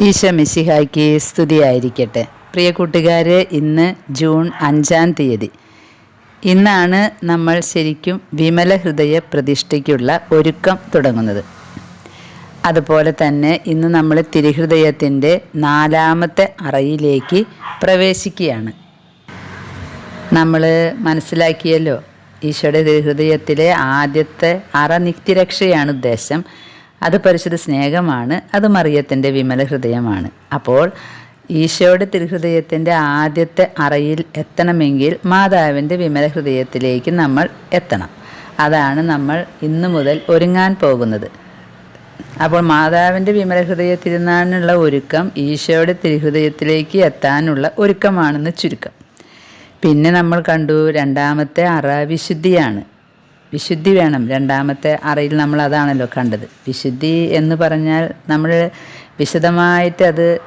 ഈശോ മിശിഹായ്ക്ക് സ്തുതിയായിരിക്കട്ടെ. പ്രിയ കൂട്ടുകാരെ ഇന്ന് ജൂൺ അഞ്ചാം തീയതി. ഇന്നാണ് നമ്മൾ ശരിക്കും വിമല ഹൃദയ പ്രതിഷ്ഠയ്ക്കുള്ള ഒരുക്കം തുടങ്ങുന്നത്. അതുപോലെ തന്നെ ഇന്ന് നമ്മൾ തിരുഹൃദയത്തിന്റെ നാലാമത്തെ അറയിലേക്ക് പ്രവേശിക്കുകയാണ്. നമ്മൾ മനസ്സിലാക്കിയല്ലോ ഈശോയുടെ തിരുഹൃദയത്തിലെ ആദ്യത്തെ അറ നിത്യരക്ഷയാണ് ഉദ്ദേശം. അത് പരിശുദ്ധ സ്നേഹമാണ് അത് മറിയത്തിന്റെ വിമല ഹൃദയമാണ്. അപ്പോൾ ഈശോയുടെ തിരുഹൃദയത്തിന്റെ ആദ്യത്തെ അറയിൽ എത്തണമെങ്കിൽ മാതാവിന്റെ വിമല ഹൃദയത്തിലേക്ക് നമ്മൾ എത്തണം. അതാണ് നമ്മൾ ഇന്നു മുതൽ ഒരുങ്ങാൻ പോകുന്നത്. അപ്പോൾ മാതാവിന്റെ വിമല ഹൃദയത്തിരുന്നാനുള്ള ഒരുക്കം ഈശോയുടെ തിരുഹൃദയത്തിലേക്ക് എത്താനുള്ള ഒരുക്കമാണെന്ന് ചുരുക്കം. പിന്നെ നമ്മൾ കണ്ടു രണ്ടാമത്തെ അറ വിശുദ്ധിയാണ്. വിശുദ്ധി വേണം. രണ്ടാമത്തെ അറയിൽ നമ്മൾ അതാണല്ലോ കണ്ടത്. വിശുദ്ധി എന്ന് പറഞ്ഞാൽ നമ്മൾ വിശദമായിട്ട് അത്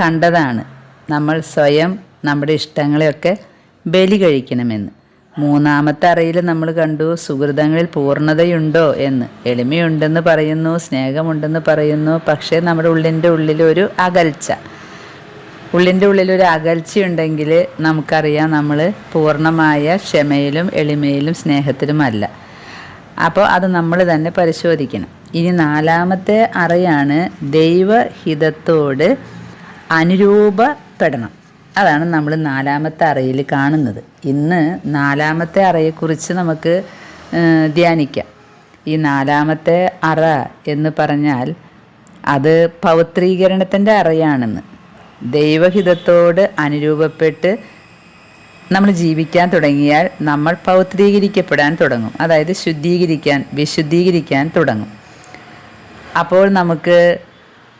കണ്ടതാണ്. നമ്മൾ സ്വയം നമ്മുടെ ഇഷ്ടങ്ങളെയൊക്കെ ബലി കഴിക്കണമെന്ന്. മൂന്നാമത്തെ അറയിൽ നമ്മൾ കണ്ടു സുഹൃതങ്ങളിൽ പൂർണതയുണ്ടോ എന്ന്. എളിമയുണ്ടെന്ന് പറയുന്നു സ്നേഹമുണ്ടെന്ന് പറയുന്നു പക്ഷേ നമ്മുടെ ഉള്ളിന്റെ ഉള്ളിൽ ഒരു അകൽച്ച. ഉള്ളിന്റെ ഉള്ളിൽ ഒരു അകൽച്ചയുണ്ടെങ്കിൽ നമുക്കറിയാം നമ്മൾ പൂർണമായ ക്ഷമയിലും എളിമയിലും സ്നേഹത്തിലുമല്ല. അപ്പോൾ അത് നമ്മൾ തന്നെ പരിശോധിക്കണം. ഇനി നാലാമത്തെ അറയാണ് ദൈവഹിതത്തോട് അനുരൂപപ്പെടണം. അതാണ് നമ്മൾ നാലാമത്തെ അറയിൽ കാണുന്നത്. ഇന്ന് നാലാമത്തെ അറയെക്കുറിച്ച് നമുക്ക് ധ്യാനിക്കാം. ഈ നാലാമത്തെ അറ എന്ന് പറഞ്ഞാൽ അത് പൗത്രീകരണത്തിന്റെ അറയാണെന്ന്. ദൈവഹിതത്തോട് അനുരൂപപ്പെട്ട് നമ്മൾ ജീവിക്കാൻ തുടങ്ങിയാൽ നമ്മൾ പൗത്രീകരിക്കപ്പെടാൻ തുടങ്ങും. അതായത് ശുദ്ധീകരിക്കാൻ വിശുദ്ധീകരിക്കാൻ തുടങ്ങും. അപ്പോൾ നമുക്ക്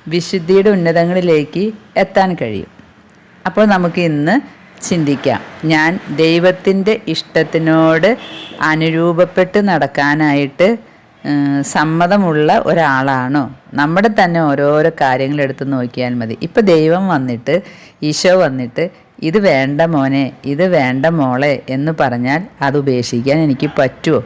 വിശുദ്ധിയുടെ ഉന്നതങ്ങളിലേക്ക് എത്താൻ കഴിയും. അപ്പോൾ നമുക്ക് ഇന്ന് ചിന്തിക്കാം. ഞാൻ ദൈവത്തിന്റെ ഇഷ്ടത്തിനോട് അനുരൂപപ്പെട്ട് നടക്കാനായിട്ട് സമ്മതമുള്ള ഒരാളാണോ? നമ്മുടെ തന്നെ ഓരോരോ കാര്യങ്ങൾ എടുത്ത് നോക്കിയാൽ മതി. ഇപ്പം ദൈവം വന്നിട്ട് ഈശോ വന്നിട്ട് ഇത് വേണ്ട മോനെ ഇത് വേണ്ട മോളെ എന്ന് പറഞ്ഞാൽ അത് ഉപേക്ഷിക്കാൻ എനിക്ക് പറ്റുമോ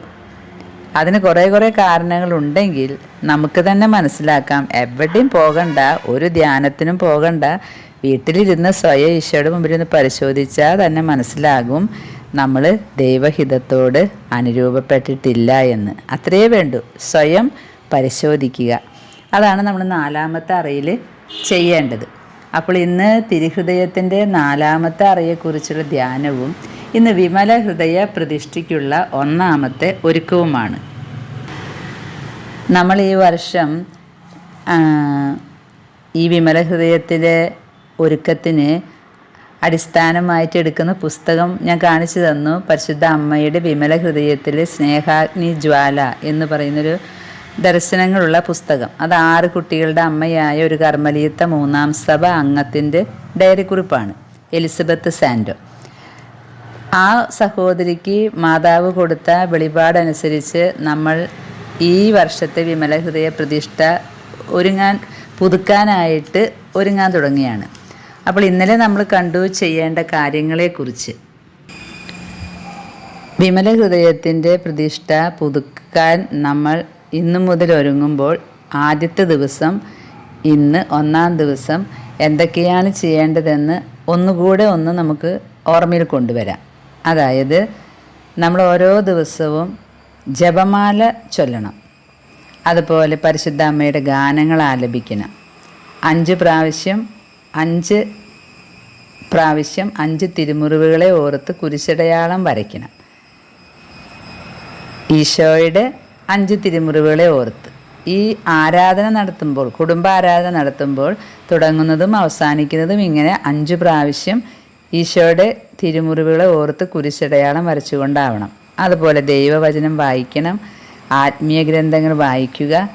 അതിന് കുറേ കുറേ കാരണങ്ങളുണ്ടെങ്കിൽ നമുക്ക് തന്നെ മനസ്സിലാക്കാം. എവിടെയും പോകണ്ട ഒരു ധ്യാനത്തിനും പോകണ്ട. വീട്ടിലിരുന്ന് സ്വയം ഈശോയുടെ മുമ്പിൽ നിന്ന് പരിശോധിച്ചാൽ തന്നെ മനസ്സിലാകും നമ്മൾ ദൈവഹിതത്തോട് അനുരൂപപ്പെട്ടിട്ടില്ല എന്ന്. അത്രയേ വേണ്ടൂ. സ്വയം പരിശോധിക്കുക. അതാണ് നമ്മൾ നാലാമത്തെ അറയിൽ ചെയ്യേണ്ടത്. അപ്പോൾ ഇന്ന് തിരുഹൃദയത്തിന്റെ നാലാമത്തെ അറയെക്കുറിച്ചുള്ള ധ്യാനവും ഇന്ന് വിമല ഹൃദയ പ്രതിഷ്ഠയ്ക്കുള്ള ഒന്നാമത്തെ ഒരുക്കവുമാണ്. നമ്മൾ ഈ വർഷം ഈ വിമല ഹൃദയത്തിലെ ഒരുക്കത്തിന് അടിസ്ഥാനമായിട്ട് എടുക്കുന്ന പുസ്തകം ഞാൻ കാണിച്ചു തന്നു. പരിശുദ്ധ അമ്മയുടെ വിമല ഹൃദയത്തിലെ സ്നേഹാഗ്നി ജ്വാല എന്ന് പറയുന്നൊരു ദർശനങ്ങളുള്ള പുസ്തകം. അത് ആറ് കുട്ടികളുടെ അമ്മയായ ഒരു കർമ്മലീത്ത മൂന്നാം സഭ അംഗത്തിന്റെ ഡയറി കുറിപ്പാണ്. എലിസബത്ത് സാൻഡോ. ആ സഹോദരിക്ക് മാതാവ് കൊടുത്ത വെളിപാടനുസരിച്ച് നമ്മൾ ഈ വർഷത്തെ വിമല ഹൃദയ പ്രതിഷ്ഠ ഒരുങ്ങാൻ പുതുക്കാനായിട്ട് ഒരുങ്ങാൻ തുടങ്ങിയാണ് അപ്പോൾ ഇന്നലെ നമ്മൾ കണ്ടു ചെയ്യേണ്ട കാര്യങ്ങളെക്കുറിച്ച്. വിമല ഹൃദയത്തിന്റെ പ്രതിഷ്ഠ പുതുക്കാൻ നമ്മൾ ഇന്നു മുതൽ ഒരുങ്ങുമ്പോൾ ആദ്യത്തെ ദിവസം ഇന്ന് ഒന്നാം ദിവസം എന്തൊക്കെയാണ് ചെയ്യേണ്ടതെന്ന് ഒന്നുകൂടെ ഒന്ന് നമുക്ക് ഓർമ്മയിൽ കൊണ്ടുവരാം. അതായത് നമ്മൾ ഓരോ ദിവസവും ജപമാല ചൊല്ലണം. അതുപോലെ പരിശുദ്ധ അമ്മയുടെ ഗാനങ്ങൾ ആലപിക്കണം. അഞ്ച് പ്രാവശ്യം അഞ്ച് പ്രാവശ്യം അഞ്ച് തിരുമുറിവുകളെ ഓർത്ത് കുരിശടയാളം വരയ്ക്കണം. ഈശോയുടെ അഞ്ച് തിരുമുറിവുകളെ ഓർത്ത്. ഈ ആരാധന നടത്തുമ്പോൾ കുടുംബ ആരാധന നടത്തുമ്പോൾ തുടങ്ങുന്നതും അവസാനിക്കുന്നതും ഇങ്ങനെ അഞ്ച് പ്രാവശ്യം ഈശോയുടെ തിരുമുറിവുകളെ ഓർത്ത് കുരിശടയാളം വരച്ചുകൊണ്ടാവണം. അതുപോലെ ദൈവവചനം വായിക്കണം ആത്മീയ ഗ്രന്ഥങ്ങൾ വായിക്കുക.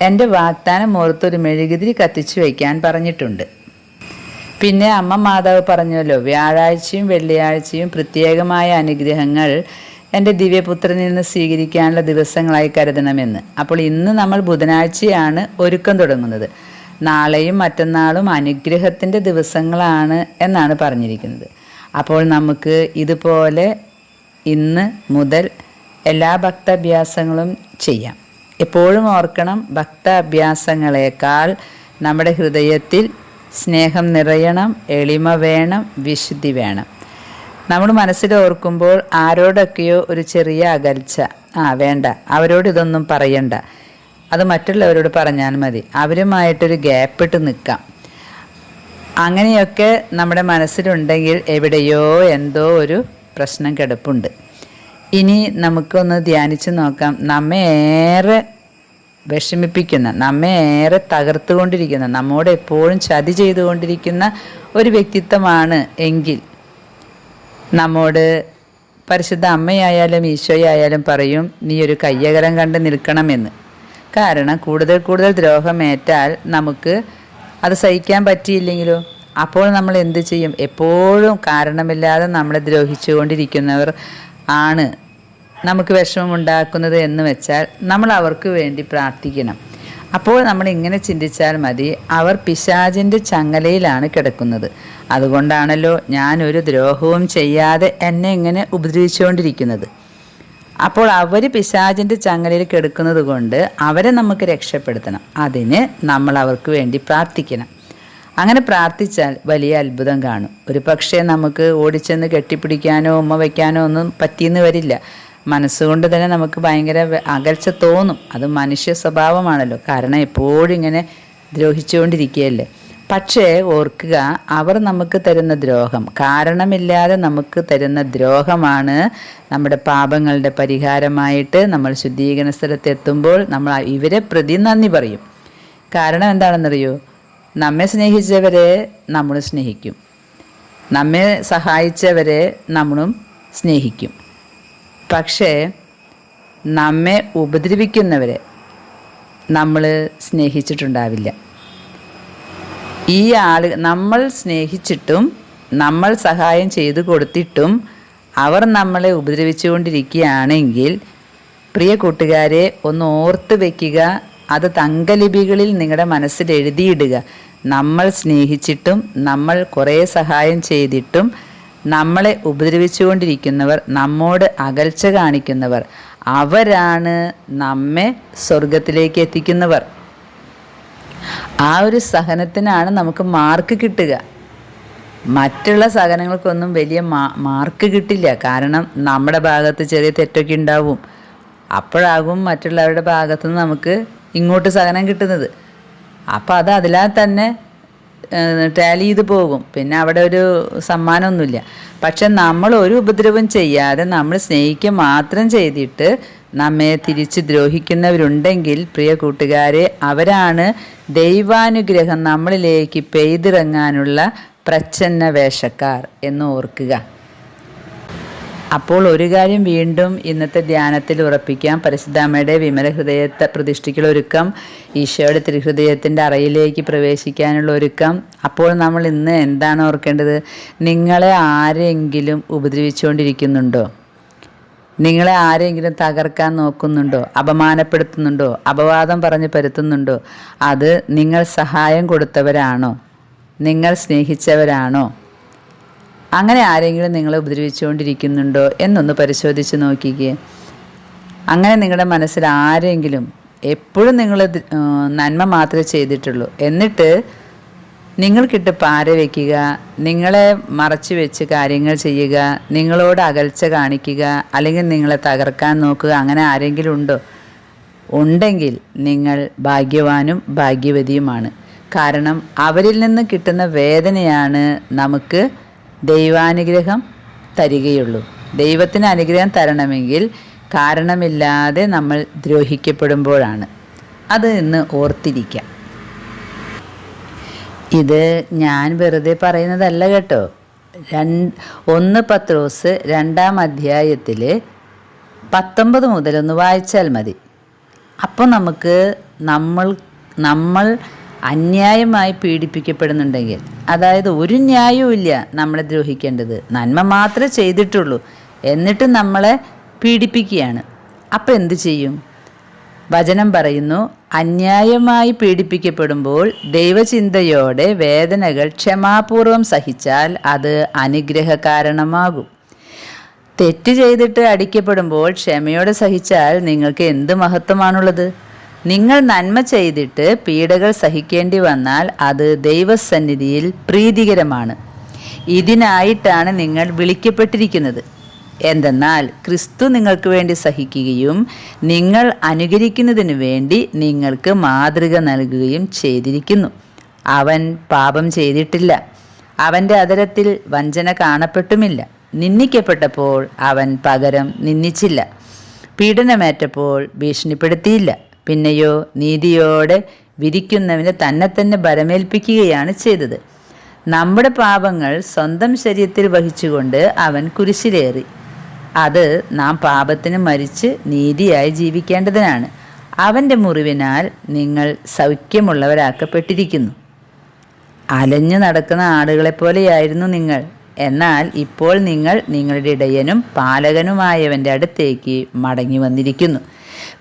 എന്റെ വാഗ്ദാനം ഓർത്തൊരു മെഴുകുതിരി കത്തിച്ചു വയ്ക്കാൻ പറഞ്ഞിട്ടുണ്ട്. പിന്നെ അമ്മ മാതാവ് പറഞ്ഞല്ലോ വ്യാഴാഴ്ചയും വെള്ളിയാഴ്ചയും പ്രത്യേകമായ അനുഗ്രഹങ്ങൾ എന്റെ ദിവ്യപുത്രനിൽ നിന്ന് സ്വീകരിക്കാനുള്ള ദിവസങ്ങളായി കരുതണമെന്ന്. അപ്പോൾ ഇന്ന് നമ്മൾ ബുധനാഴ്ചയാണ് ഒരുക്കം തുടങ്ങുന്നത്. നാളെയും മറ്റന്നാളും അനുഗ്രഹത്തിന്റെ ദിവസങ്ങളാണ് എന്നാണ് പറഞ്ഞിരിക്കുന്നത്. അപ്പോൾ നമുക്ക് ഇതുപോലെ ഇന്ന് മുതൽ എല്ലാ ഭക്താഭ്യാസങ്ങളും ചെയ്യാം. എപ്പോഴും ഓർക്കണം ഭക്ത അഭ്യാസങ്ങളെക്കാൾ നമ്മുടെ ഹൃദയത്തിൽ സ്നേഹം നിറയണം എളിമ വേണം വിശുദ്ധി വേണം. നമ്മൾ മനസ്സിൽ ഓർക്കുമ്പോൾ ആരോടൊക്കെയോ ഒരു ചെറിയ അകൽച്ച. ആ വേണ്ട. അവരോട് ഇതൊന്നും പറയണ്ട. അത് മറ്റുള്ളവരോട് പറഞ്ഞാൽ മതി. അവരുമായിട്ടൊരു ഗ്യാപ്പിട്ട് നിൽക്കാം. അങ്ങനെയൊക്കെ നമ്മുടെ മനസ്സിലുണ്ടെങ്കിൽ എവിടെയോ എന്തോ ഒരു പ്രശ്നം കിടപ്പുണ്ട്. ഇനി നമുക്കൊന്ന് ധ്യാനിച്ച് നോക്കാം. നമ്മെ ഏറെ വിഷമിപ്പിക്കുന്ന നമ്മെ ഏറെ തകർത്തുകൊണ്ടിരിക്കുന്ന നമ്മോട് എപ്പോഴും ചതി ചെയ്തുകൊണ്ടിരിക്കുന്ന ഒരു വ്യക്തിത്വമാണ് എങ്കിൽ നമ്മോട് പരിശുദ്ധ അമ്മയായാലും ഈശോയായാലും പറയും നീ ഒരു കയ്യകരം കണ്ട് നിൽക്കണമെന്ന്. കാരണം കൂടുതൽ കൂടുതൽ ദ്രോഹമേറ്റാൽ നമുക്ക് അത് സഹിക്കാൻ പറ്റിയില്ലെങ്കിലോ? അപ്പോൾ നമ്മൾ എന്ത് ചെയ്യും? എപ്പോഴും കാരണമില്ലാതെ നമ്മളെ ദ്രോഹിച്ചുകൊണ്ടിരിക്കുന്നവർ ആണ് നമുക്ക് വിഷമമുണ്ടാക്കുന്നത് എന്ന് വെച്ചാൽ നമ്മൾ അവർക്ക് വേണ്ടി പ്രാർത്ഥിക്കണം. അപ്പോൾ നമ്മൾ ഇങ്ങനെ ചിന്തിച്ചാൽ മതി അവർ പിശാചിന്റെ ചങ്ങലയിലാണ് കിടക്കുന്നത്. അതുകൊണ്ടാണല്ലോ ഞാൻ ഒരു ദ്രോഹവും ചെയ്യാതെ എന്നെ ഇങ്ങനെ ഉപദ്രവിച്ചുകൊണ്ടിരിക്കുന്നത്. അപ്പോൾ അവർ പിശാചിന്റെ ചങ്ങലയിൽ കിടക്കുന്നത് കൊണ്ട് അവരെ നമുക്ക് രക്ഷപ്പെടുത്തണം. അതിന് നമ്മൾ അവർക്ക് വേണ്ടി പ്രാർത്ഥിക്കണം. അങ്ങനെ പ്രാർത്ഥിച്ചാൽ വലിയ അത്ഭുതം കാണും. ഒരു പക്ഷേ നമുക്ക് ഓടിച്ചെന്ന് കെട്ടിപ്പിടിക്കാനോ ഉമ്മ വയ്ക്കാനോ ഒന്നും പറ്റിയെന്ന് വരില്ല. മനസ്സുകൊണ്ട് തന്നെ നമുക്ക് ഭയങ്കര അകൽച്ച തോന്നും. അത് മനുഷ്യ സ്വഭാവമാണല്ലോ. കാരണം എപ്പോഴും ഇങ്ങനെ ദ്രോഹിച്ചുകൊണ്ടിരിക്കുകയല്ലേ. പക്ഷേ ഓർക്കുക അവർ നമുക്ക് തരുന്ന ദ്രോഹം കാരണമില്ലാതെ നമുക്ക് തരുന്ന ദ്രോഹമാണ് നമ്മുടെ പാപങ്ങളുടെ പരിഹാരമായിട്ട് നമ്മൾ ശുദ്ധീകരണ സ്ഥലത്തെത്തുമ്പോൾ നമ്മൾ ഇവരെ പ്രതി നന്ദി പറയും. കാരണം എന്താണെന്നറിയോ? നമ്മെ സ്നേഹിച്ചവരെ നമ്മൾ സ്നേഹിക്കും. നമ്മെ സഹായിച്ചവരെ നമ്മളും സ്നേഹിക്കും. പക്ഷേ നമ്മെ ഉപദ്രവിക്കുന്നവരെ നമ്മൾ സ്നേഹിച്ചിട്ടുണ്ടാവില്ല. ഈ ആൾ നമ്മൾ സ്നേഹിച്ചിട്ടും നമ്മൾ സഹായം ചെയ്തു കൊടുത്തിട്ടും അവർ നമ്മളെ ഉപദ്രവിച്ചുകൊണ്ടിരിക്കുകയാണെങ്കിൽ പ്രിയ കൂട്ടുകാരെ ഒന്ന് ഓർത്ത് വയ്ക്കുക അത് തങ്കലിപികളിൽ നിങ്ങളുടെ മനസ്സിൽ എഴുതിയിടുക. നമ്മൾ സ്നേഹിച്ചിട്ടും നമ്മൾ കുറേ സഹായം ചെയ്തിട്ടും നമ്മളെ ഉപദ്രവിച്ചുകൊണ്ടിരിക്കുന്നവർ നമ്മോട് അകൽച്ച കാണിക്കുന്നവർ അവരാണ് നമ്മെ സ്വർഗത്തിലേക്ക് എത്തിക്കുന്നവർ. ആ ഒരു സഹനത്തിനാണ് നമുക്ക് മാർക്ക് കിട്ടുക. മറ്റുള്ള സഹനങ്ങൾക്കൊന്നും വലിയ മാർക്ക് കിട്ടില്ല. കാരണം നമ്മുടെ ഭാഗത്ത് ചെറിയ തെറ്റൊക്കെ ഉണ്ടാവും. അപ്പോഴാകും മറ്റുള്ളവരുടെ ഭാഗത്തു നിന്ന് നമുക്ക് ഇങ്ങോട്ട് സഹനം കിട്ടുന്നത്. അപ്പോൾ അത് അതിലാ തന്നെ ടാലി ചെയ്ത് പോകും. പിന്നെ അവിടെ ഒരു സമ്മാനമൊന്നുമില്ല. പക്ഷെ നമ്മൾ ഒരു ഉപദ്രവം ചെയ്യാതെ നമ്മൾ സ്നേഹിക്കുക മാത്രം ചെയ്തിട്ട് നമ്മെ തിരിച്ച് ദ്രോഹിക്കുന്നവരുണ്ടെങ്കിൽ പ്രിയ കൂട്ടുകാരെ അവരാണ് ദൈവാനുഗ്രഹം നമ്മളിലേക്ക് പെയ്തിറങ്ങാനുള്ള പ്രച്ഛന്ന വേഷക്കാർ എന്ന് ഓർക്കുക. അപ്പോൾ ഒരു കാര്യം വീണ്ടും ഇന്നത്തെ ധ്യാനത്തിൽ ഉറപ്പിക്കാം. പരിശുദ്ധാമ്മയുടെ വിമല ഹൃദയത്തെ പ്രതിഷ്ഠയ്ക്കുള്ള ഒരുക്കം ഈശോയുടെ തിരുഹൃദയത്തിന്റെ അറയിലേക്ക് പ്രവേശിക്കാനുള്ള ഒരുക്കം. അപ്പോൾ നമ്മൾ ഇന്ന് എന്താണ് ഓർക്കേണ്ടത്? നിങ്ങളെ ആരെങ്കിലും ഉപദ്രവിച്ചുകൊണ്ടിരിക്കുന്നുണ്ടോ? നിങ്ങളെ ആരെങ്കിലും തകർക്കാൻ നോക്കുന്നുണ്ടോ? അപമാനപ്പെടുത്തുന്നുണ്ടോ? അപവാദം പറഞ്ഞ് പരുത്തുന്നുണ്ടോ? അത് നിങ്ങൾ സഹായം കൊടുത്തവരാണോ? നിങ്ങൾ സ്നേഹിച്ചവരാണോ? അങ്ങനെ ആരെങ്കിലും നിങ്ങളെ ഉപദ്രവിച്ചുകൊണ്ടിരിക്കുന്നുണ്ടോ എന്നൊന്ന് പരിശോധിച്ച് നോക്കിക്കേ. അങ്ങനെ നിങ്ങളുടെ മനസ്സിൽ ആരെങ്കിലും എപ്പോഴും നിങ്ങൾ നന്മ മാത്രമേ ചെയ്തിട്ടുള്ളൂ. എന്നിട്ട് നിങ്ങൾക്കിട്ട് പാര വയ്ക്കുക നിങ്ങളെ മറച്ചു വെച്ച് കാര്യങ്ങൾ ചെയ്യുക നിങ്ങളോട് അകൽച്ച കാണിക്കുക അല്ലെങ്കിൽ നിങ്ങളെ തകർക്കാൻ നോക്കുക അങ്ങനെ ആരെങ്കിലും ഉണ്ടോ? ഉണ്ടെങ്കിൽ നിങ്ങൾ ഭാഗ്യവാനും ഭാഗ്യവതിയുമാണ്. കാരണം അവരിൽ നിന്ന് കിട്ടുന്ന വേദനയാണ് നമുക്ക് ദൈവാനുഗ്രഹം തരികയുള്ളൂ. ദൈവത്തിന് അനുഗ്രഹം തരണമെങ്കിൽ കാരണമില്ലാതെ നമ്മൾ ദ്രോഹിക്കപ്പെടുമ്പോഴാണ്. അത് ഇന്ന് ഓർത്തിരിക്കാം. ഇത് ഞാൻ വെറുതെ പറയുന്നതല്ല കേട്ടോ. രണ്ട് ഒന്ന് പത്രോസ് രണ്ടാം അധ്യായത്തിൽ പത്തൊമ്പത് മുതൽ ഒന്ന് വായിച്ചാൽ മതി. അപ്പോൾ നമുക്ക് നമ്മൾ നമ്മൾ അന്യായമായി പീഡിപ്പിക്കപ്പെടുന്നുണ്ടെങ്കിൽ അതായത് ഒരു ന്യായവും ഇല്ല നമ്മളെ ദ്രോഹിക്കേണ്ടത്. നന്മ മാത്രമേ ചെയ്തിട്ടുള്ളൂ. എന്നിട്ട് നമ്മളെ പീഡിപ്പിക്കുകയാണ്. അപ്പം എന്തു ചെയ്യും? വചനം പറയുന്നു അന്യായമായി പീഡിപ്പിക്കപ്പെടുമ്പോൾ ദൈവചിന്തയോടെ വേദനകൾ ക്ഷമാപൂർവം സഹിച്ചാൽ അത് അനുഗ്രഹ കാരണമാകും തെറ്റ് ചെയ്തിട്ട് അടിക്കപ്പെടുമ്പോൾ ക്ഷമയോടെ സഹിച്ചാൽ നിങ്ങൾക്ക് എന്ത് മഹത്വമാണുള്ളത്? നിങ്ങൾ നന്മ ചെയ്തിട്ട് പീഡകൾ സഹിക്കേണ്ടി വന്നാൽ അത് ദൈവസന്നിധിയിൽ പ്രീതികരമാണ്. ഇതിനായിട്ടാണ് നിങ്ങൾ വിളിക്കപ്പെട്ടിരിക്കുന്നത്. എന്തെന്നാൽ ക്രിസ്തു നിങ്ങൾക്ക് വേണ്ടി സഹിക്കുകയും നിങ്ങൾ അനുകരിക്കുന്നതിനു വേണ്ടി നിങ്ങൾക്ക് മാതൃക നൽകുകയും ചെയ്തിരിക്കുന്നു. അവൻ പാപം ചെയ്തിട്ടില്ല. അവന്റെ അതരത്തിൽ വഞ്ചന കാണപ്പെട്ടുമില്ല. നിന്ദിക്കപ്പെട്ടപ്പോൾ അവൻ പകരം നിന്ദിച്ചില്ല. പീഡനമേറ്റപ്പോൾ ഭീഷണിപ്പെടുത്തിയില്ല. പിന്നെയോ നീതിയോടെ വിരിക്കുന്നവനെ തന്നെ തന്നെ ബലമേൽപ്പിക്കുകയാണ് ചെയ്തത്. നമ്മുടെ പാപങ്ങൾ സ്വന്തം ശരീരത്തിൽ വഹിച്ചുകൊണ്ട് അവൻ കുരിശിലേറി. അത് നാം പാപത്തിന് മരിച്ച് നീതിയായി ജീവിക്കേണ്ടതിനാണ്. അവന്റെ മുറിവിനാൽ നിങ്ങൾ സൗഖ്യമുള്ളവരാക്കപ്പെട്ടിരിക്കുന്നു. അലഞ്ഞു നടക്കുന്ന ആടുകളെപ്പോലെയായിരുന്നു നിങ്ങൾ. എന്നാൽ ഇപ്പോൾ നിങ്ങൾ നിങ്ങളുടെ ഇടയനും പാലകനുമായവന്റെ അടുത്തേക്ക് മടങ്ങി വന്നിരിക്കുന്നു.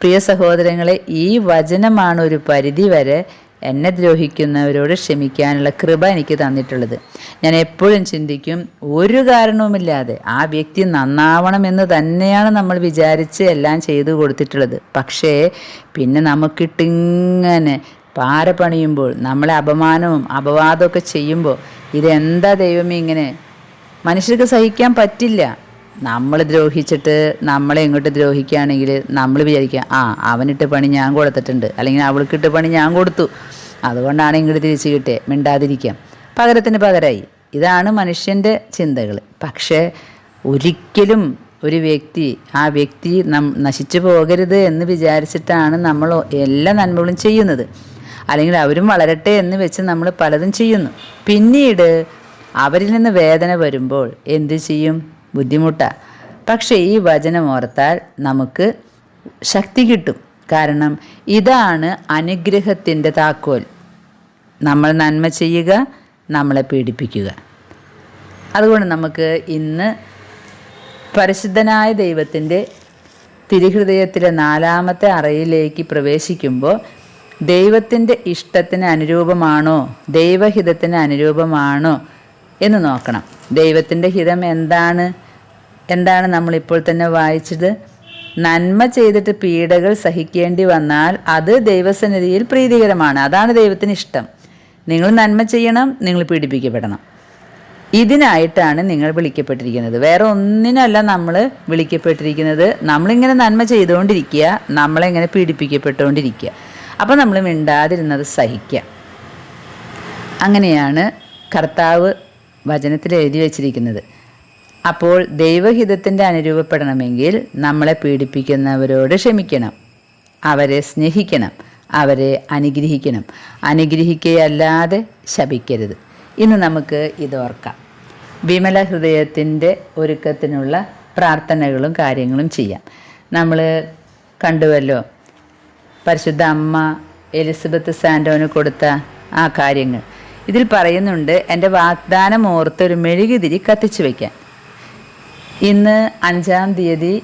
പ്രിയ സഹോദരങ്ങളെ ഈ വചനമാണ് ഒരു പരിധി വരെ എന്നെ ദ്രോഹിക്കുന്നവരോട് ക്ഷമിക്കാനുള്ള കൃപ എനിക്ക് തന്നിട്ടുള്ളത്. ഞാൻ എപ്പോഴും ചിന്തിക്കും ഒരു കാരണവുമില്ലാതെ ആ വ്യക്തി നന്നാവണം എന്ന് തന്നെയാണ് നമ്മൾ വിചാരിച്ച് എല്ലാം ചെയ്തു കൊടുത്തിട്ടുള്ളത്. പക്ഷേ പിന്നെ നമുക്കിട്ടിങ്ങനെ പാര പണിയുമ്പോൾ നമ്മളെ അപമാനവും അപവാദമൊക്കെ ചെയ്യുമ്പോൾ ഇതെന്താ ദൈവമേ ഇങ്ങനെ? മനുഷ്യർക്ക് സഹിക്കാൻ പറ്റില്ല. നമ്മൾ ദ്രോഹിച്ചിട്ട് നമ്മളെ ഇങ്ങോട്ട് ദ്രോഹിക്കുകയാണെങ്കിൽ നമ്മൾ വിചാരിക്കുക ആ അവനിട്ട് പണി ഞാൻ കൊടുത്തിട്ടുണ്ട്. അല്ലെങ്കിൽ അവൾക്കിട്ട് പണി ഞാൻ കൊടുത്തു. അതുകൊണ്ടാണ് ഇങ്ങോട്ട് തിരിച്ചു കിട്ടിയത് മിണ്ടാതിരിക്കാം. പകരത്തിന് പകരമായി ഇതാണ് മനുഷ്യന്റെ ചിന്തകൾ പക്ഷേ ഒരിക്കലും ഒരു വ്യക്തി ആ വ്യക്തി നം നശിച്ചു പോകരുത് എന്ന് വിചാരിച്ചിട്ടാണ് നമ്മൾ എല്ലാ നന്മകളും ചെയ്യുന്നത്. അല്ലെങ്കിൽ അവരും വളരട്ടെ എന്ന് വെച്ച് നമ്മൾ പലതും ചെയ്യുന്നു. പിന്നീട് അവരിൽ നിന്ന് വേദന വരുമ്പോൾ എന്ത് ചെയ്യും? ബുദ്ധിമുട്ടാണ് പക്ഷേ ഈ വചനം ഓർത്താൽ നമുക്ക് ശക്തി കിട്ടും. കാരണം ഇതാണ് അനുഗ്രഹത്തിന്റെ താക്കോൽ. നമ്മൾ നന്മ ചെയ്യുക നമ്മളെ പീഡിപ്പിക്കുക. അതുകൊണ്ട് നമുക്ക് ഇന്ന് പരിശുദ്ധനായ ദൈവത്തിന്റെ തിരുഹൃദയത്തിലെ നാലാമത്തെ അറയിലേക്ക് പ്രവേശിക്കുമ്പോൾ ദൈവത്തിന്റെ ഇഷ്ടത്തിന് അനുരൂപമാണോ? ദൈവഹിതത്തിന് അനുരൂപമാണോ? എന്ന് നോക്കണം. ദൈവത്തിന്റെ ഹിതം എന്താണ്? എന്താണ് നമ്മളിപ്പോൾ തന്നെ വായിച്ചത്? നന്മ ചെയ്തിട്ട് പീഡകൾ സഹിക്കേണ്ടി വന്നാൽ അത് ദൈവസന്നിധിയിൽ പ്രീതികരമാണ്. അതാണ് ദൈവത്തിന് ഇഷ്ടം. നിങ്ങൾ നന്മ ചെയ്യണം നിങ്ങൾ പീഡിപ്പിക്കപ്പെടണം. ഇതിനായിട്ടാണ് നിങ്ങൾ വിളിക്കപ്പെട്ടിരിക്കുന്നത്. വേറെ ഒന്നിനല്ല നമ്മൾ വിളിക്കപ്പെട്ടിരിക്കുന്നത്. നമ്മളിങ്ങനെ നന്മ ചെയ്തുകൊണ്ടിരിക്കുക നമ്മളെങ്ങനെ പീഡിപ്പിക്കപ്പെട്ടുകൊണ്ടിരിക്കുക. അപ്പോൾ നമ്മൾ മിണ്ടാതിരുന്നത് സഹിക്കുക. അങ്ങനെയാണ് കർത്താവ് വചനത്തിൽ എഴുതി വച്ചിരിക്കുന്നത്. അപ്പോൾ ദൈവഹിതത്തിന്റെ അനുരൂപപ്പെടണമെങ്കിൽ നമ്മളെ പീഡിപ്പിക്കുന്നവരോട് ക്ഷമിക്കണം. അവരെ സ്നേഹിക്കണം. അവരെ അനുഗ്രഹിക്കണം. അനുഗ്രഹിക്കുകയല്ലാതെ ശപിക്കരുത്. ഇന്ന് നമുക്ക് ഇതോർക്കാം വിമല ഹൃദയത്തിന്റെ ഒരുക്കത്തിനുള്ള പ്രാർത്ഥനകളും കാര്യങ്ങളും ചെയ്യാം. നമ്മൾ കണ്ടുവല്ലോ പരിശുദ്ധ അമ്മ എലിസബത്ത് സാൻഡോന് കൊടുത്ത ആ കാര്യങ്ങൾ. ഇതിൽ പറയുന്നുണ്ട് എന്റെ വാഗ്ദാനം ഓർത്തൊരു മെഴുകുതിരി കത്തിച്ചു വയ്ക്കാൻ ഇന്ന് അഞ്ചാം തീയതി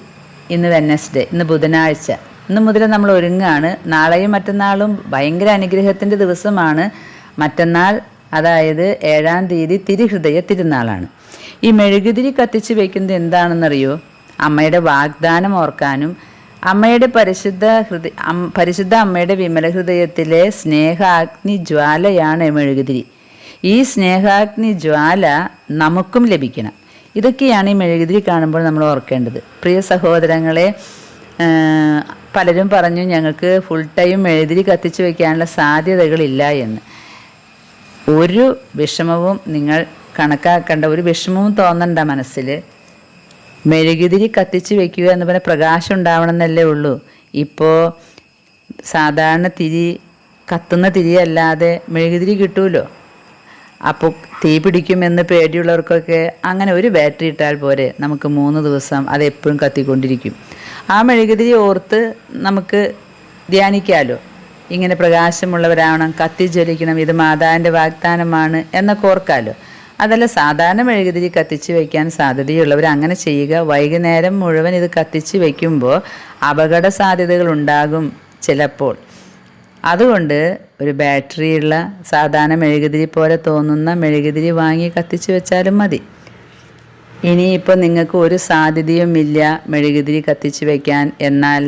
ഇന്ന് വെനസ്ഡേ ഇന്ന് ബുധനാഴ്ച. ഇന്ന് മുതൽ നമ്മൾ ഒരുങ്ങാണ്. നാളെയും മറ്റന്നാളും ഭയങ്കര അനുഗ്രഹത്തിന്റെ ദിവസമാണ്. മറ്റന്നാൾ അതായത് ഏഴാം തീയതി തിരുഹൃദയ തിരുനാളാണ്. ഈ മെഴുകുതിരി കത്തിച്ച് വയ്ക്കുന്നത് എന്താണെന്നറിയോ? അമ്മയുടെ വാഗ്ദാനം ഓർക്കാനും അമ്മയുടെ പരിശുദ്ധ ഹൃദയ പരിശുദ്ധ അമ്മയുടെ വിമല ഹൃദയത്തിലെ സ്നേഹാഗ്നി ജ്വാലയാണ് മെഴുകുതിരി. ഈ സ്നേഹാഗ്നി ജ്വാല നമുക്കും ലഭിക്കണം. ഇതൊക്കെയാണ് ഈ മെഴുകുതിരി കാണുമ്പോൾ നമ്മൾ ഓർക്കേണ്ടത്. പ്രിയ സഹോദരങ്ങളെ പലരും പറഞ്ഞു ഞങ്ങൾക്ക് ഫുൾ ടൈം മെഴുതിരി കത്തിച്ചു വയ്ക്കാനുള്ള സാധ്യതകളില്ല എന്ന്. ഒരു വിഷമവും നിങ്ങൾ കണക്കാക്കേണ്ട ഒരു വിഷമവും തോന്നണ്ട മനസ്സിൽ മെഴുകുതിരി കത്തിച്ച് വെക്കുക എന്ന് പറഞ്ഞാൽ പ്രകാശം ഉണ്ടാവണം എന്നല്ലേ ഉള്ളൂ. ഇപ്പോൾ സാധാരണ തിരി കത്തുന്ന തിരിയല്ലാതെ മെഴുകുതിരി കിട്ടുമല്ലോ അപ്പോൾ തീ പിടിക്കുമെന്ന് പേടിയുള്ളവർക്കൊക്കെ അങ്ങനെ ഒരു ബാറ്ററി ഇട്ടാൽ പോരെ നമുക്ക് മൂന്ന് ദിവസം അത് എപ്പോഴും കത്തിക്കൊണ്ടിരിക്കും. ആ മെഴുകുതിരി ഓർത്ത് നമുക്ക് ധ്യാനിക്കാമല്ലോ ഇങ്ങനെ പ്രകാശമുള്ളവരാവണം കത്തി ജ്വലിക്കണം ഇത് മാതാവിന്റെ വാഗ്ദാനമാണ് എന്നൊക്കെ ഓർക്കാമല്ലോ അതല്ല സാധാരണ മെഴുകുതിരി കത്തിച്ച് വയ്ക്കാൻ സാധ്യതയുള്ളവർ അങ്ങനെ ചെയ്യുക. വൈകുന്നേരം മുഴുവൻ ഇത് കത്തിച്ച് വയ്ക്കുമ്പോൾ അപകട സാധ്യതകൾ ഉണ്ടാകും ചിലപ്പോൾ. അതുകൊണ്ട് ഒരു ബാറ്ററിയുള്ള സാധാരണ മെഴുകുതിരി പോലെ തോന്നുന്ന മെഴുകുതിരി വാങ്ങി കത്തിച്ചു വെച്ചാലും മതി. ഇനിയിപ്പോൾ നിങ്ങൾക്ക് ഒരു സാധ്യതയുമില്ല മെഴുകുതിരി കത്തിച്ച് വയ്ക്കാൻ എന്നാൽ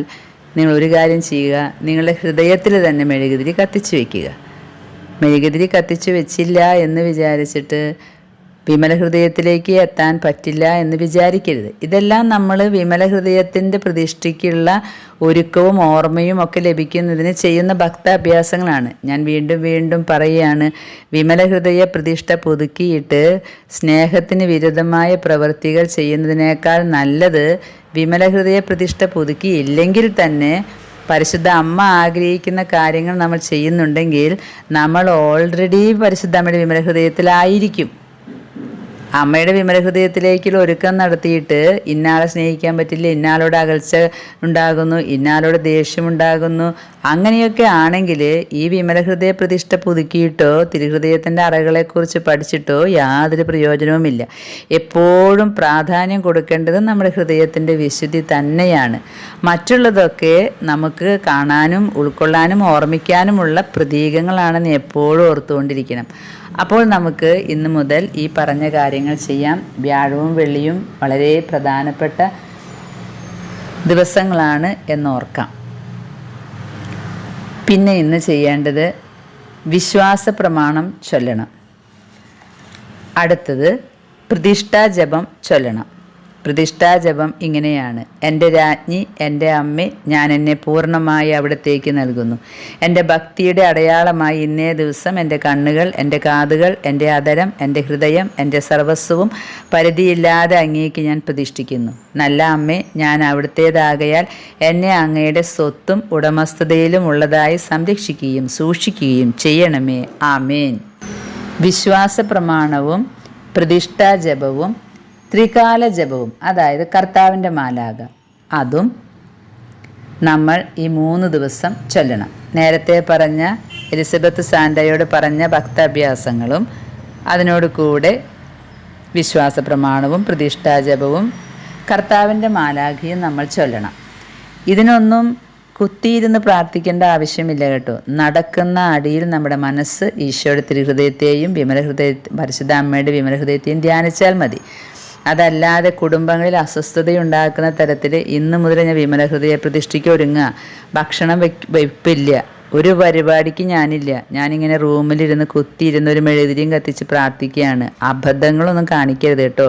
നിങ്ങൾ ഒരു കാര്യം ചെയ്യുക നിങ്ങളുടെ ഹൃദയത്തിൽ തന്നെ മെഴുകുതിരി കത്തിച്ചു വയ്ക്കുക മെഴുകുതിരി കത്തിച്ചു വെച്ചില്ല എന്ന് വിചാരിച്ചിട്ട് വിമല ഹൃദയത്തിലേക്ക് എത്താൻ പറ്റില്ല എന്ന് വിചാരിക്കരുത്. ഇതെല്ലാം നമ്മൾ വിമല ഹൃദയത്തിന്റെ പ്രതിഷ്ഠയ്ക്കുള്ള ഒരുക്കവും ഓർമ്മയും ഒക്കെ ലഭിക്കുന്നതിന് ചെയ്യുന്ന ഭക്താഭ്യാസങ്ങളാണ്. ഞാൻ വീണ്ടും വീണ്ടും പറയുകയാണ് വിമല ഹൃദയ പ്രതിഷ്ഠ പുതുക്കിയിട്ട് സ്നേഹത്തിന് വിരുദ്ധമായ പ്രവൃത്തികൾ ചെയ്യുന്നതിനേക്കാൾ നല്ലത് വിമല ഹൃദയ പ്രതിഷ്ഠ പുതുക്കിയില്ലെങ്കിൽ തന്നെ പരിശുദ്ധ അമ്മ ആഗ്രഹിക്കുന്ന കാര്യങ്ങൾ നമ്മൾ ചെയ്യുന്നുണ്ടെങ്കിൽ നമ്മൾ ഓൾറെഡി പരിശുദ്ധ അമ്മയുടെ വിമല ഹൃദയത്തിലായിരിക്കും അമ്മയുടെ വിമലഹൃദയത്തിലേക്കുള്ള ഒരുക്കം നടത്തിയിട്ട് ഇന്നാളെ സ്നേഹിക്കാൻ പറ്റില്ല ഇന്നാളോട് അകൽച്ച ഉണ്ടാകുന്നു ഇന്നാളോട് ദേഷ്യമുണ്ടാകുന്നു. അങ്ങനെയൊക്കെ ആണെങ്കിൽ ഈ വിമലഹൃദയ പ്രതിഷ്ഠ പുതുക്കിയിട്ടോ തിരുഹൃദയത്തിന്റെ അറകളെക്കുറിച്ച് പഠിച്ചിട്ടോ യാതൊരു പ്രയോജനവുമില്ല. എപ്പോഴും പ്രാധാന്യം കൊടുക്കേണ്ടത് നമ്മുടെ ഹൃദയത്തിന്റെ വിശുദ്ധി തന്നെയാണ്. മറ്റുള്ളതൊക്കെ നമുക്ക് കാണാനും ഉൾക്കൊള്ളാനും ഓർമ്മിക്കാനുമുള്ള പ്രതീകങ്ങളാണെന്ന് എപ്പോഴും ഓർത്തുകൊണ്ടിരിക്കണം. അപ്പോൾ നമുക്ക് ഇന്ന് മുതൽ ഈ പറഞ്ഞ കാര്യങ്ങൾ ചെയ്യാം. വ്യാഴവും വെള്ളിയും വളരെ പ്രധാനപ്പെട്ട ദിവസങ്ങളാണ് എന്നോർക്കാം. പിന്നെ ഇന്ന് ചെയ്യേണ്ടത് വിശ്വാസ പ്രമാണം ചൊല്ലണം. അടുത്തത് പ്രതിഷ്ഠാ ജപം ചൊല്ലണം. പ്രതിഷ്ഠാ ജപം ഇങ്ങനെയാണ്. എന്റെ രാജ്ഞി എന്റെ അമ്മ ഞാൻ എന്നെ പൂർണമായി അവിടത്തേക്ക് നൽകുന്നു. എന്റെ ഭക്തിയുടെ അടയാളമായി ഇന്നേ ദിവസം എന്റെ കണ്ണുകൾ എന്റെ കാതുകൾ എന്റെ അതരം എന്റെ ഹൃദയം എന്റെ സർവസ്വവും പരിധിയില്ലാതെ അങ്ങേക്ക് ഞാൻ പ്രതിഷ്ഠിക്കുന്നു. നല്ല അമ്മേ ഞാൻ അവിടുത്തേതാകയാൽ എന്നെ അങ്ങയുടെ സ്വത്തും ഉടമസ്ഥതയിലും ഉള്ളതായി സംരക്ഷിക്കുകയും സൂക്ഷിക്കുകയും ചെയ്യണമേ. ആമേൻ. വിശ്വാസ പ്രമാണവും പ്രതിഷ്ഠാ ജപവും ത്രികാല ജപവും അതായത് കർത്താവിന്റെ മാലാക അതും നമ്മൾ ഈ മൂന്ന് ദിവസം ചൊല്ലണം. നേരത്തെ പറഞ്ഞ എലിസബത്ത് സാൻഡയോട് പറഞ്ഞ ഭക്താഭ്യാസങ്ങളും അതിനോട് കൂടെ വിശ്വാസ പ്രമാണവും പ്രതിഷ്ഠാജപവും കർത്താവിന്റെ മാലാഖിയും നമ്മൾ ചൊല്ലണം. ഇതിനൊന്നും കുത്തിയിരുന്ന് പ്രാർത്ഥിക്കേണ്ട ആവശ്യമില്ല കേട്ടോ. നടക്കുന്ന അടിയിൽ നമ്മുടെ മനസ്സ് ഈശോയുടെ തിരുഹൃദയത്തെയും വിമലഹൃദയ പരിശുദ്ധ അമ്മയുടെ വിമലഹൃദയത്തെയും ധ്യാനിച്ചാൽ മതി. അതല്ലാതെ കുടുംബങ്ങളിൽ അസ്വസ്ഥതയുണ്ടാക്കുന്ന തരത്തിൽ ഇന്ന് മുതൽ ഞാൻ വിമല ഹൃദയ പ്രതിഷ്ഠയ്ക്ക് ഒരുങ്ങുക. ഭക്ഷണം വെപ്പില്ല. ഒരു പരിപാടിക്ക് ഞാനില്ല. ഞാനിങ്ങനെ റൂമിലിരുന്ന് കുത്തിയിരുന്ന് ഒരു മെഴുതിരിയും കത്തിച്ച് പ്രാർത്ഥിക്കുകയാണ്. അബദ്ധങ്ങളൊന്നും കാണിക്കരുത് കേട്ടോ.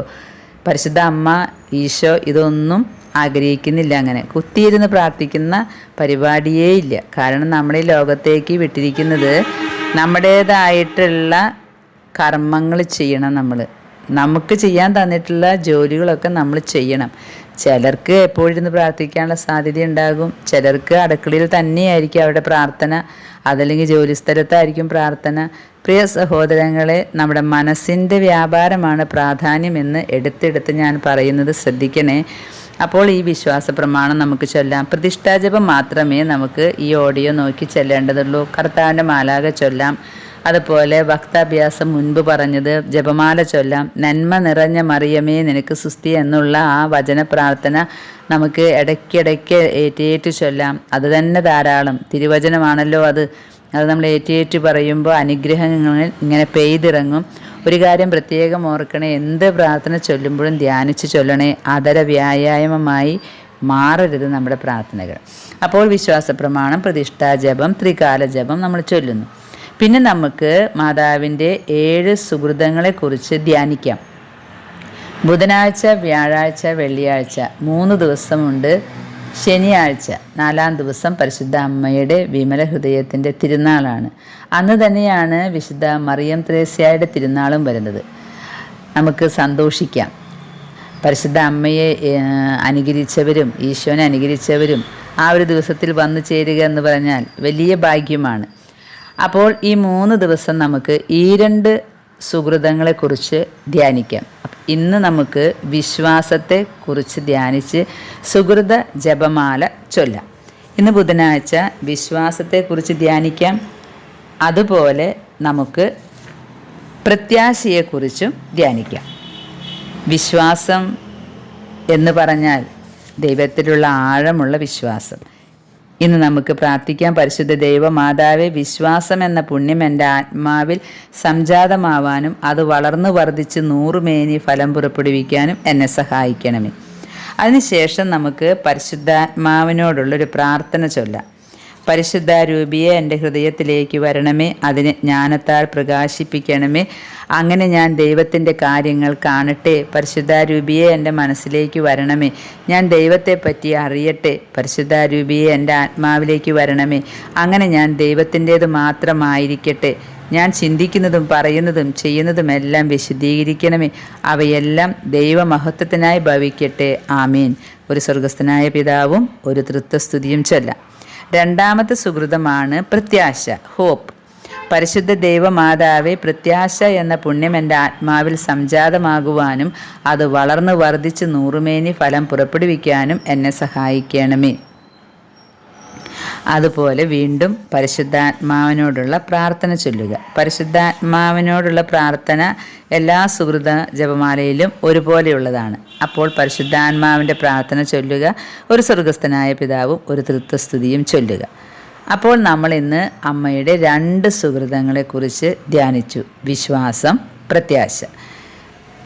പരിശുദ്ധ അമ്മ ഈശോ ഇതൊന്നും ആഗ്രഹിക്കുന്നില്ല അങ്ങനെ. കുത്തിയിരുന്ന് പ്രാർത്ഥിക്കുന്ന പരിപാടിയേ ഇല്ല. കാരണം നമ്മുടെ ഈ ലോകത്തേക്ക് വിട്ടിരിക്കുന്നത് നമ്മുടേതായിട്ടുള്ള കർമ്മങ്ങൾ ചെയ്യണം നമ്മൾ നമുക്ക് ചെയ്യാൻ തന്നിട്ടുള്ള ജോലികളൊക്കെ നമ്മൾ ചെയ്യണം. ചിലർക്ക് എപ്പോഴിരുന്ന് പ്രാർത്ഥിക്കാനുള്ള സാധ്യത ഉണ്ടാകും. ചിലർക്ക് അടുക്കളയിൽ തന്നെയായിരിക്കും അവരുടെ പ്രാർത്ഥന. അതല്ലെങ്കിൽ ജോലി സ്ഥലത്തായിരിക്കും പ്രാർത്ഥന. പ്രിയ സഹോദരങ്ങളെ നമ്മുടെ മനസ്സിന്റെ വ്യാപാരമാണ് പ്രാധാന്യമെന്ന് എടുത്തെടുത്ത് ഞാൻ പറയുന്നത് ശ്രദ്ധിക്കണേ. അപ്പോൾ ഈ വിശ്വാസ പ്രമാണം നമുക്ക് ചൊല്ലാം. പ്രതിഷ്ഠാജപം മാത്രമേ നമുക്ക് ഈ ഓഡിയോ നോക്കി ചെല്ലേണ്ടതുള്ളൂ. കർത്താവിന്റെ മാലാക ചൊല്ലാം. അതുപോലെ ഭക്താഭ്യാസം മുൻപ് പറഞ്ഞത് ജപമാല ചൊല്ലാം നന്മ നിറഞ്ഞ മറിയമേ നിനക്ക് സുസ്തി എന്നുള്ള ആ വചന പ്രാർത്ഥന നമുക്ക് ഇടയ്ക്കിടയ്ക്ക് ഏറ്റേറ്റ് ചൊല്ലാം. അത് തന്നെ ധാരാളം. തിരുവചനമാണല്ലോ അത്. അത് നമ്മൾ ഏറ്റിയേറ്റ് പറയുമ്പോൾ അനുഗ്രഹങ്ങൾ ഇങ്ങനെ പെയ്തിറങ്ങും. ഒരു കാര്യം പ്രത്യേകം ഓർക്കണേ എന്ത് പ്രാർത്ഥന ചൊല്ലുമ്പോഴും ധ്യാനിച്ച് ചൊല്ലണേ അതര വ്യായാമമായി മാറരുത് നമ്മുടെ പ്രാർത്ഥനകൾ. അപ്പോൾ വിശ്വാസ പ്രമാണം പ്രതിഷ്ഠാ ജപം ത്രികാല ജപം നമ്മൾ ചൊല്ലുന്നു. പിന്നെ നമുക്ക് മാതാവിന്റെ ഏഴ് സുഹൃതങ്ങളെക്കുറിച്ച് ധ്യാനിക്കാം. ബുധനാഴ്ച വ്യാഴാഴ്ച വെള്ളിയാഴ്ച മൂന്ന് ദിവസമുണ്ട്. ശനിയാഴ്ച നാലാം ദിവസം പരിശുദ്ധ അമ്മയുടെ വിമല ഹൃദയത്തിന്റെ തിരുനാളാണ്. അന്ന് തന്നെയാണ് വിശുദ്ധ മറിയം ത്രേസ്യയുടെ തിരുനാളും വരുന്നത്. നമുക്ക് സന്തോഷിക്കാം. പരിശുദ്ധ അമ്മയെ അനുകരിച്ചവരും ഈശോനെ അനുകരിച്ചവരും ആ ഒരു ദിവസത്തിൽ വന്നു ചേരുക എന്ന് പറഞ്ഞാൽ വലിയ ഭാഗ്യമാണ്. അപ്പോൾ ഈ മൂന്ന് ദിവസം നമുക്ക് ഈ രണ്ട് സുഹൃതങ്ങളെക്കുറിച്ച് ധ്യാനിക്കാം. ഇന്ന് നമുക്ക് വിശ്വാസത്തെ കുറിച്ച് ധ്യാനിച്ച് സുഹൃത ജപമാല ചൊല്ലാം. ഇന്ന് ബുധനാഴ്ച വിശ്വാസത്തെക്കുറിച്ച് ധ്യാനിക്കാം. അതുപോലെ നമുക്ക് പ്രത്യാശയെക്കുറിച്ചും ധ്യാനിക്കാം. വിശ്വാസം എന്ന് പറഞ്ഞാൽ ദൈവത്തിലുള്ള ആഴമുള്ള വിശ്വാസം. ഇന്ന് നമുക്ക് പ്രാർത്ഥിക്കാം. പരിശുദ്ധ ദൈവമാതാവെ വിശ്വാസം എന്ന പുണ്യം എന്റെ ആത്മാവിൽ സംജാതമാവാനും അത് വളർന്നു വർദ്ധിച്ച് നൂറുമേനി ഫലം പുറപ്പെടുവിക്കാനും എന്നെ സഹായിക്കണമേ. അതിനുശേഷം നമുക്ക് പരിശുദ്ധാത്മാവിനോടുള്ളൊരു പ്രാർത്ഥന ചൊല്ലാം. പരിശുദ്ധ രൂപിയെ എന്റെ ഹൃദയത്തിലേക്ക് വരണമേ അതിനെ ജ്ഞാനത്താൽ പ്രകാശിപ്പിക്കണമേ. അങ്ങനെ ഞാൻ ദൈവത്തിന്റെ കാര്യങ്ങൾ കാണട്ടെ പരിശുദ്ധ രൂപിയെ എന്റെ മനസ്സിലേക്ക് വരണമേ. ഞാൻ ദൈവത്തെ പറ്റി അറിയട്ടെ പരിശുദ്ധ രൂപിയെ എന്റെ ആത്മാവിലേക്ക് വരണമേ. അങ്ങനെ ഞാൻ ദൈവത്തിന്റേത് മാത്രമായിരിക്കട്ടെ. ഞാൻ ചിന്തിക്കുന്നതും പറയുന്നതും ചെയ്യുന്നതും എല്ലാം വിശദീകരിക്കണമേ. അവയെല്ലാം ദൈവമഹത്വത്തിനായി ഭവിക്കട്ടെ. ആമീൻ. ഒരു സ്വർഗസ്ഥനായ പിതാവും ഒരു തൃത്വസ്തുതിയും ചൊല്ലാം. രണ്ടാമത്തെ സുഹൃതമാണ് പ്രത്യാശ ഹോപ്പ്. പരിശുദ്ധ ദൈവമാതാവെ പ്രത്യാശ എന്ന പുണ്യം എന്റെ ആത്മാവിൽ സംജാതമാകുവാനും അത് വളർന്നു വർദ്ധിച്ച് നൂറുമേനി ഫലം പുറപ്പെടുവിക്കാനും എന്നെ സഹായിക്കണമേ. അതുപോലെ വീണ്ടും പരിശുദ്ധാത്മാവിനോടുള്ള പ്രാർത്ഥന ചൊല്ലുക. പരിശുദ്ധാത്മാവിനോടുള്ള പ്രാർത്ഥന എല്ലാ സുഹൃത ജപമാലയിലും ഒരുപോലെയുള്ളതാണ്. അപ്പോൾ പരിശുദ്ധാത്മാവിന്റെ പ്രാർത്ഥന ചൊല്ലുക ഒരു സ്വർഗസ്ഥനായ പിതാവും ഒരു തൃത്വസ്തുതിയും ചൊല്ലുക. അപ്പോൾ നമ്മൾ ഇന്ന് അമ്മയുടെ രണ്ട് സുഹൃതങ്ങളെക്കുറിച്ച് ധ്യാനിച്ചു. വിശ്വാസം പ്രത്യാശ.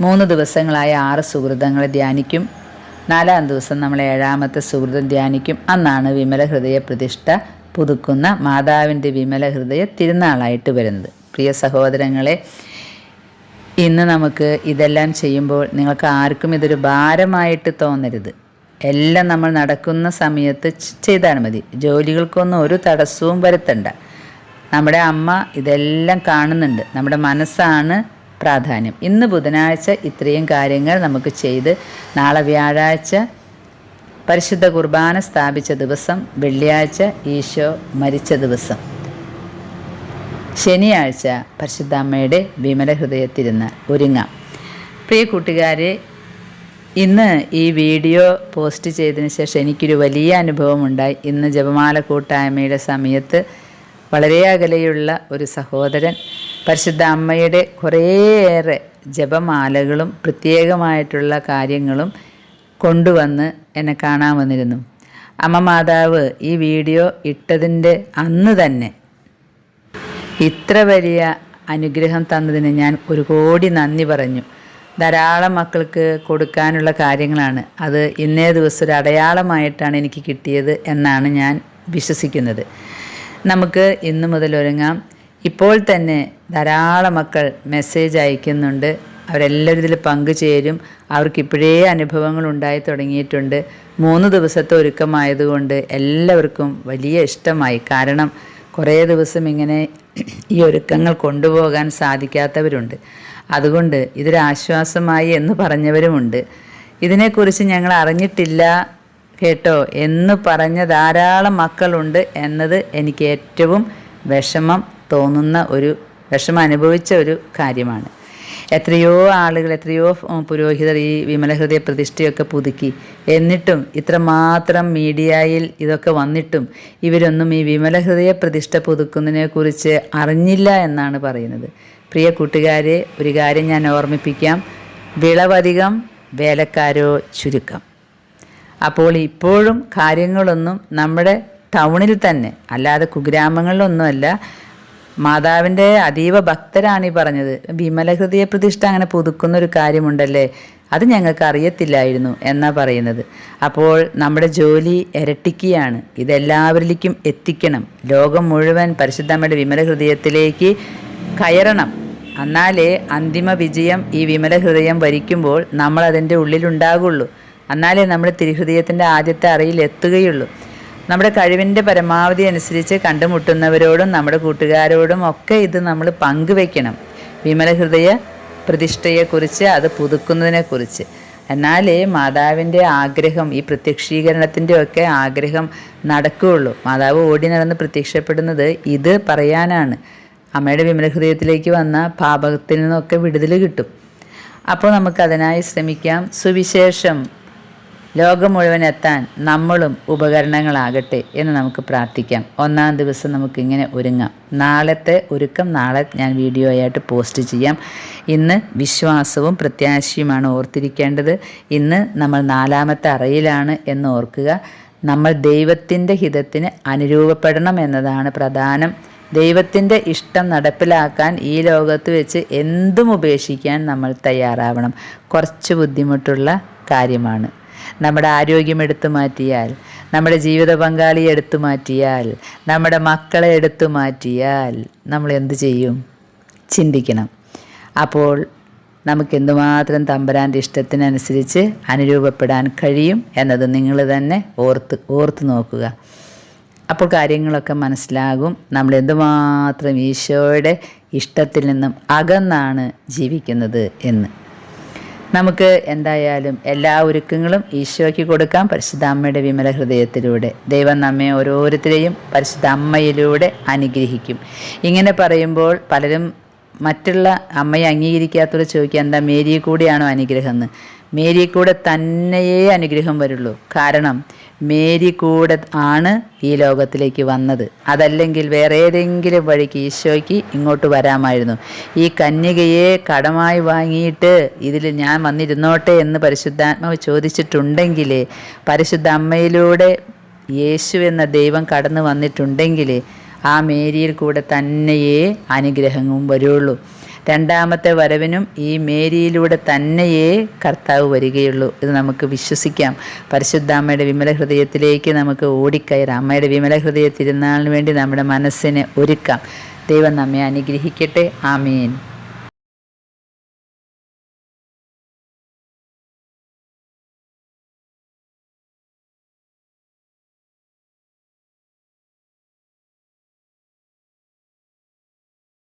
മൂന്ന് ദിവസങ്ങളായ ആറ് സുഹൃതങ്ങളെ ധ്യാനിക്കും. നാലാം ദിവസം നമ്മൾ ഏഴാമത്തെ സുഹൃതം ധ്യാനിക്കും. അന്നാണ് വിമല ഹൃദയ പ്രതിഷ്ഠ പുതുക്കുന്ന മാതാവിന്റെ വിമല ഹൃദയ തിരുനാളായിട്ട് വരുന്നത്. പ്രിയ സഹോദരങ്ങളെ ഇന്ന് നമുക്ക് ഇതെല്ലാം ചെയ്യുമ്പോൾ നിങ്ങൾക്ക് ആർക്കും ഇതൊരു ഭാരമായിട്ട് തോന്നരുത്. എല്ലാം നമ്മൾ നടക്കുന്ന സമയത്ത് ചെയ്താൽ മതി. ജോലികൾക്കൊന്നും ഒരു തടസ്സവും വരുത്തണ്ട. നമ്മുടെ അമ്മ ഇതെല്ലാം കാണുന്നുണ്ട്. നമ്മുടെ മനസ്സാണ് പ്രാധാന്യം. ഇന്ന് ബുധനാഴ്ച ഇത്രയും കാര്യങ്ങൾ നമുക്ക് ചെയ്ത് നാളെ വ്യാഴാഴ്ച പരിശുദ്ധ കുർബാന സ്ഥാപിച്ച ദിവസം വെള്ളിയാഴ്ച ഈശോ മരിച്ച ദിവസം. ശനിയാഴ്ച പരിശുദ്ധ അമ്മയുടെ വിമല ഹൃദയത്തിരുന്ന് ഒരുങ്ങാം. പ്രിയ കൂട്ടുകാരെ ഇന്ന് ഈ വീഡിയോ പോസ്റ്റ് ചെയ്തതിന് ശേഷം എനിക്കൊരു വലിയ അനുഭവമുണ്ടായി. ഇന്ന് ജപമാല കൂട്ടായ്മയുടെ സമയത്ത് വളരെ അകലെയുള്ള ഒരു സഹോദരൻ പരിശുദ്ധ അമ്മയുടെ കുറേയേറെ ജപമാലകളും പ്രത്യേകമായിട്ടുള്ള കാര്യങ്ങളും കൊണ്ടുവന്ന് എന്നെ കാണാൻ വന്നിരുന്നു. അമ്മ മാതാവ് ഈ വീഡിയോ ഇട്ടതിന്റെ അന്ന് തന്നെ ഇത്ര വലിയ അനുഗ്രഹം തന്നതിന് ഞാൻ ഒരു കോടി നന്ദി പറഞ്ഞു. ധാരാളം മക്കൾക്ക് കൊടുക്കാനുള്ള കാര്യങ്ങളാണ്. അത് ഇന്നേ ദിവസം ഒരു അടയാളമായിട്ടാണ് എനിക്ക് കിട്ടിയത് എന്നാണ് ഞാൻ വിശ്വസിക്കുന്നത്. നമുക്ക് ഇന്നു മുതൽ ഒരുങ്ങാം. ഇപ്പോൾ തന്നെ ധാരാളം മക്കൾ മെസ്സേജ് അയക്കുന്നുണ്ട്. അവരെല്ലാവരും ഇതിൽ പങ്കുചേരും. അവർക്ക് ഇപ്പോഴേ അനുഭവങ്ങൾ ഉണ്ടായി തുടങ്ങിയിട്ടുണ്ട്. മൂന്ന് ദിവസത്തെ ഒരുക്കമായതുകൊണ്ട് എല്ലാവർക്കും വലിയ ഇഷ്ടമായി. കാരണം കുറേ ദിവസം ഇങ്ങനെ ഈ ഒരുക്കങ്ങൾ കൊണ്ടുപോകാൻ സാധിക്കാത്തവരുണ്ട്. അതുകൊണ്ട് ഇതൊരാശ്വാസമായി എന്ന് പറഞ്ഞവരുമുണ്ട്. ഇതിനെക്കുറിച്ച് ഞങ്ങൾ അറിഞ്ഞിട്ടില്ല കേട്ടോ. എന്ന് പറഞ്ഞ ധാരാളം മക്കളുണ്ട് എന്നത് എനിക്ക് ഏറ്റവും വിഷമം. തോന്നുന്ന ഒരു വിഷമം അനുഭവിച്ച ഒരു കാര്യമാണ്. എത്രയോ ആളുകൾ എത്രയോ പുരോഹിതർ ഈ വിമലഹൃദയ പ്രതിഷ്ഠയൊക്കെ പുതുക്കി. എന്നിട്ടും ഇത്രമാത്രം മീഡിയയിൽ ഇതൊക്കെ വന്നിട്ടും ഇവരൊന്നും ഈ വിമലഹൃദയ പ്രതിഷ്ഠ പുതുക്കുന്നതിനെക്കുറിച്ച് അറിഞ്ഞില്ല എന്നാണ് പറയുന്നത്. പ്രിയ കൂട്ടുകാരെ ഒരു കാര്യം ഞാൻ ഓർമ്മിപ്പിക്കാം. വിളവധികം വേലക്കാരോ ചുരുക്കം. അപ്പോൾ ഇപ്പോഴും കാര്യങ്ങളൊന്നും നമ്മുടെ ടൗണിൽ തന്നെ അല്ലാതെ കുഗ്രാമങ്ങളിലൊന്നുമല്ല മാതാവിന്റെ അതീവ ഭക്തരാണ് ഈ പറഞ്ഞത്. വിമലഹൃദയ പ്രതിഷ്ഠ അങ്ങനെ പുതുക്കുന്ന ഒരു കാര്യമുണ്ടല്ലേ? അത് ഞങ്ങൾക്ക് അറിയത്തില്ലായിരുന്നു എന്നാ പറയുന്നത്. അപ്പോൾ നമ്മുടെ ജോലി ഇരട്ടിക്കുകയാണ്. ഇതെല്ലാവരിലേക്കും എത്തിക്കണം. ലോകം മുഴുവൻ പരിശുദ്ധമ്മയുടെ വിമല ഹൃദയത്തിലേക്ക് കയറണം. എന്നാലേ അന്തിമ വിജയം ഈ വിമല ഹൃദയം വരിക്കുമ്പോൾ നമ്മൾ അതിന്റെ ഉള്ളിലുണ്ടാകുള്ളൂ. എന്നാലേ നമ്മൾ തിരുഹൃദയത്തിന്റെ ആദ്യത്തെ അറിയിൽ എത്തുകയുള്ളൂ. നമ്മുടെ കഴിവിന്റെ പരമാവധി അനുസരിച്ച് കണ്ടുമുട്ടുന്നവരോടും നമ്മുടെ കൂട്ടുകാരോടും ഒക്കെ ഇത് നമ്മൾ പങ്കുവെക്കണം. വിമല ഹൃദയ പ്രതിഷ്ഠയെക്കുറിച്ച് അത് പുതുക്കുന്നതിനെക്കുറിച്ച്. എന്നാലേ മാതാവിന്റെ ആഗ്രഹം ഈ പ്രത്യക്ഷീകരണത്തിന്റെ ഒക്കെ ആഗ്രഹം നടക്കുകയുള്ളൂ. മാതാവ് ഓടി നടന്ന് പ്രത്യക്ഷപ്പെടുന്നത് ഇത് പറയാനാണ്. അമ്മയുടെ വിമല ഹൃദയത്തിലേക്ക് വന്ന പാപത്തിൽ നിന്നൊക്കെ വിടുതൽ കിട്ടും. അപ്പോൾ നമുക്കതിനായി ശ്രമിക്കാം. സുവിശേഷം. ലോകം മുഴുവൻ എത്താൻ നമ്മളും ഉപകരണങ്ങളാകട്ടെ എന്ന് നമുക്ക് പ്രാർത്ഥിക്കാം. ഒന്നാം ദിവസം നമുക്കിങ്ങനെ ഒരുങ്ങാം. നാളത്തെ ഒരുക്കം നാളെ ഞാൻ വീഡിയോ ആയിട്ട് പോസ്റ്റ് ചെയ്യാം. ഇന്ന് വിശ്വാസവും പ്രത്യാശയുമാണ് ഓർത്തിരിക്കേണ്ടത്. ഇന്ന് നമ്മൾ നാലാമത്തെ അറയിലാണ് എന്ന് ഓർക്കുക. നമ്മൾ ദൈവത്തിന്റെ ഹിതത്തിന് അനുരൂപപ്പെടണം എന്നതാണ് പ്രധാനം. ദൈവത്തിന്റെ ഇഷ്ടം നടപ്പിലാക്കാൻ ഈ ലോകത്ത് വെച്ച് എന്തും ഉപേക്ഷിക്കാൻ നമ്മൾ തയ്യാറാവണം. കുറച്ച് ബുദ്ധിമുട്ടുള്ള കാര്യമാണ്. നമ്മുടെ ആരോഗ്യം എടുത്തു മാറ്റിയാൽ നമ്മുടെ ജീവിത പങ്കാളിയെ എടുത്തു മാറ്റിയാൽ നമ്മുടെ മക്കളെ എടുത്തു മാറ്റിയാൽ നമ്മൾ എന്ത് ചെയ്യും? ചിന്തിക്കണം. അപ്പോൾ നമുക്ക് എന്തുമാത്രം തമ്പരാന്റെ ഇഷ്ടത്തിനനുസരിച്ച് അനുരൂപപ്പെടാൻ കഴിയും എന്നത് നിങ്ങൾ തന്നെ ഓർത്ത് ഓർത്ത് നോക്കുക. അപ്പോൾ കാര്യങ്ങളൊക്കെ മനസ്സിലാകും. നമ്മൾ എന്തുമാത്രം ഈശോയുടെ ഇഷ്ടത്തിൽ നിന്നും അകന്നാണ് ജീവിക്കുന്നത് എന്ന്. നമുക്ക് എന്തായാലും എല്ലാ ഒരുക്കങ്ങളും ഈശോയ്ക്ക് കൊടുക്കാം പരിശുദ്ധ അമ്മയുടെ വിമല ഹൃദയത്തിലൂടെ. ദൈവം നമ്മെ ഓരോരുത്തരെയും പരിശുദ്ധ അമ്മയിലൂടെ അനുഗ്രഹിക്കും. ഇങ്ങനെ പറയുമ്പോൾ പലരും മറ്റുള്ള അമ്മയെ അംഗീകരിക്കാത്തവർ ചോദിക്കുക എന്താ മേരിയെ കൂടെയാണോ അനുഗ്രഹം? എന്ന്. മേരിയെ കൂടെ തന്നെയേ അനുഗ്രഹം വരുള്ളൂ. കാരണം മേരി കൂടെ ആണ് ഈ ലോകത്തിലേക്ക് വന്നത്. അതല്ലെങ്കിൽ വേറെ ഏതെങ്കിലും വഴിക്ക് ഈശോയ്ക്ക് ഇങ്ങോട്ട് വരാമായിരുന്നു. ഈ കന്യകയെ കടമായി വാങ്ങിയിട്ട് ഇതിൽ ഞാൻ വന്നിരുന്നോട്ടെ എന്ന് പരിശുദ്ധാത്മാവ് ചോദിച്ചിട്ടുണ്ടെങ്കിൽ പരിശുദ്ധ അമ്മയിലൂടെ യേശു എന്ന ദൈവം കടന്നു വന്നിട്ടുണ്ടെങ്കിൽ ആ മേരിയിൽ കൂടെ തന്നെയേ അനുഗ്രഹവും വരുള്ളൂ. രണ്ടാമത്തെ വരവിനും ഈ മേരിയിലൂടെ തന്നെയേ കർത്താവ് വരികയുള്ളൂ ഇത് നമുക്ക് വിശ്വസിക്കാം. പരിശുദ്ധ അമ്മയുടെ വിമല ഹൃദയത്തിലേക്ക് നമുക്ക് ഓടിക്കയറാം. അമ്മയുടെ വിമല ഹൃദയ തിരുനാളിന് വേണ്ടി നമ്മുടെ മനസ്സിനെ ഒരുക്കാം. ദൈവം നമ്മെ അനുഗ്രഹിക്കട്ടെ. ആമീൻ.